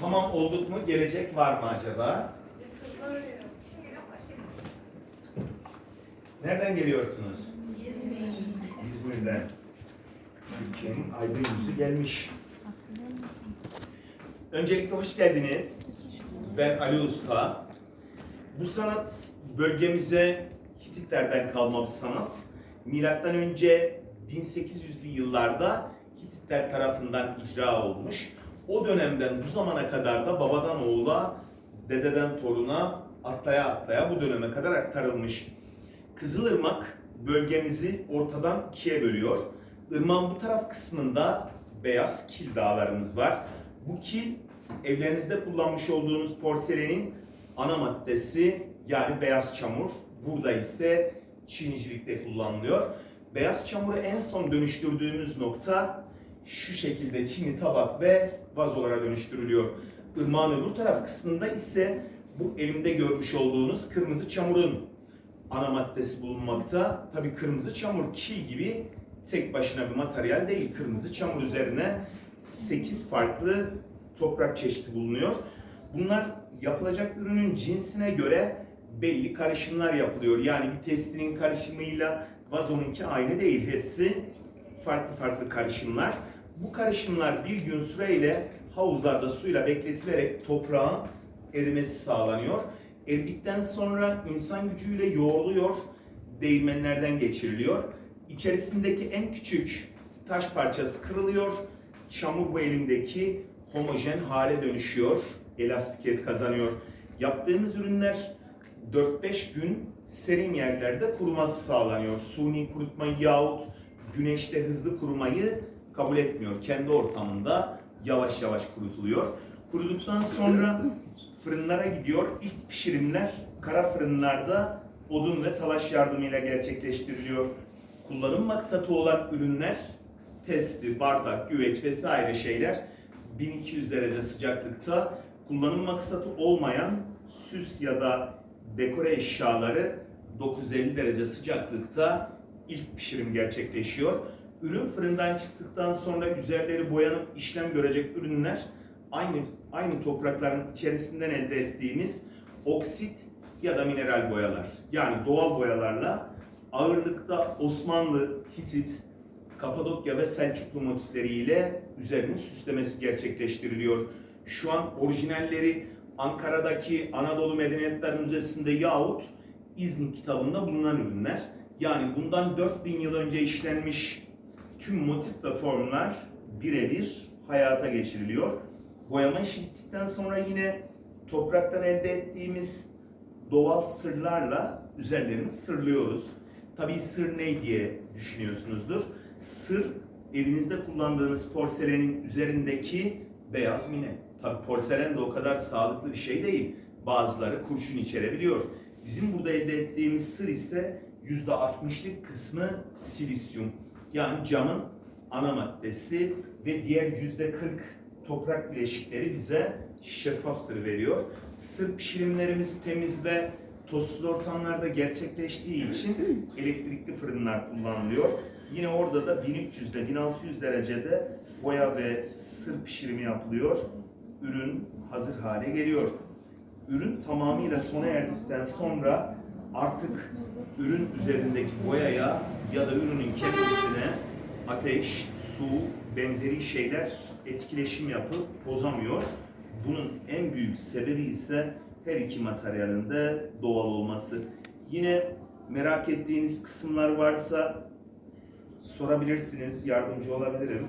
Tamam olduk mu? Gelecek var mı acaba? Nereden geliyorsunuz? İzmir'den. Türkiye'nin aydın yüzü gelmiş. Öncelikle hoş geldiniz. Ben Ali Usta. Bu sanat bölgemize Hititlerden kalma bir sanat. Milattan önce 1800'lü yıllarda Hititler tarafından icra olmuş. O dönemden bu zamana kadar da babadan oğula, dededen toruna atlaya atlaya bu döneme kadar aktarılmış. Kızılırmak bölgemizi ortadan ikiye bölüyor. Irmağın bu taraf kısmında beyaz kil dağlarımız var. Bu kil evlerinizde kullanmış olduğunuz porselenin ana maddesi yani beyaz çamur. Burada ise Çinicilikte kullanılıyor. Beyaz çamuru en son dönüştürdüğümüz nokta şu şekilde çini tabak ve vazolara dönüştürülüyor. Irmağın öbür taraf kısmında ise bu elimde görmüş olduğunuz kırmızı çamurun ana maddesi bulunmakta. Tabii kırmızı çamur kil gibi tek başına bir materyal değil. Kırmızı çamur üzerine 8 farklı toprak çeşidi bulunuyor. Bunlar yapılacak ürünün cinsine göre belli karışımlar yapılıyor. Yani bir testinin karışımıyla vazonunki aynı değil. Hepsi farklı farklı karışımlar. Bu karışımlar bir gün süreyle havuzlarda suyla bekletilerek toprağın erimesi sağlanıyor. Eridikten sonra insan gücüyle yoğruluyor, değirmenlerden geçiriliyor. İçerisindeki en küçük taş parçası kırılıyor. Çamur bu elimdeki homojen hale dönüşüyor. Elastikiyet kazanıyor. Yaptığımız ürünler 4-5 gün serin yerlerde kuruması sağlanıyor. Suni kurutmayı yahut güneşte hızlı kurumayı kabul etmiyor. Kendi ortamında yavaş yavaş kurutuluyor. Kuruduktan sonra fırınlara gidiyor. İlk pişirimler kara fırınlarda odun ve talaş yardımıyla gerçekleştiriliyor. Kullanım maksatı olan ürünler testi, bardak, güveç vesaire şeyler 1200 derece sıcaklıkta kullanım maksatı olmayan süs ya da dekore eşyaları 950 derece sıcaklıkta ilk pişirim gerçekleşiyor. Ürün fırından çıktıktan sonra üzerleri boyanıp işlem görecek ürünler aynı aynı toprakların içerisinden elde ettiğimiz oksit ya da mineral boyalar. Yani doğal boyalarla ağırlıkta Osmanlı, Hitit, Kapadokya ve Selçuklu motifleriyle üzerinin süslemesi gerçekleştiriliyor. Şu an orijinalleri Ankara'daki Anadolu Medeniyetler Müzesi'nde yahut İznik kitabında bulunan ürünler. Yani bundan 4000 yıl önce işlenmiş tüm motif ve formlar birebir hayata geçiriliyor. Boyama işi bittikten sonra yine topraktan elde ettiğimiz doğal sırlarla üzerlerini sırlıyoruz. Tabii sır ne diye düşünüyorsunuzdur. Sır evinizde kullandığınız porselenin üzerindeki beyaz mine. Tabii porselen de o kadar sağlıklı bir şey değil. Bazıları kurşun içerebiliyor. Bizim burada elde ettiğimiz sır ise %60'lık kısmı silisyum. Yani camın ana maddesi ve diğer %40 toprak bileşikleri bize şeffaf sır veriyor. Sır pişirimlerimiz temiz ve tozsuz ortamlarda gerçekleştiği için elektrikli fırınlar kullanılıyor. Yine orada da 1300'de 1600 derecede boya ve sır pişirimi yapılıyor. Ürün hazır hale geliyor. Ürün tamamıyla sona erdikten sonra artık ürün üzerindeki boyaya ya da ürünün kendisine ateş, su, benzeri şeyler etkileşim yapıp bozamıyor. Bunun en büyük sebebi ise her iki materyalin de doğal olması. Yine merak ettiğiniz kısımlar varsa sorabilirsiniz, yardımcı olabilirim.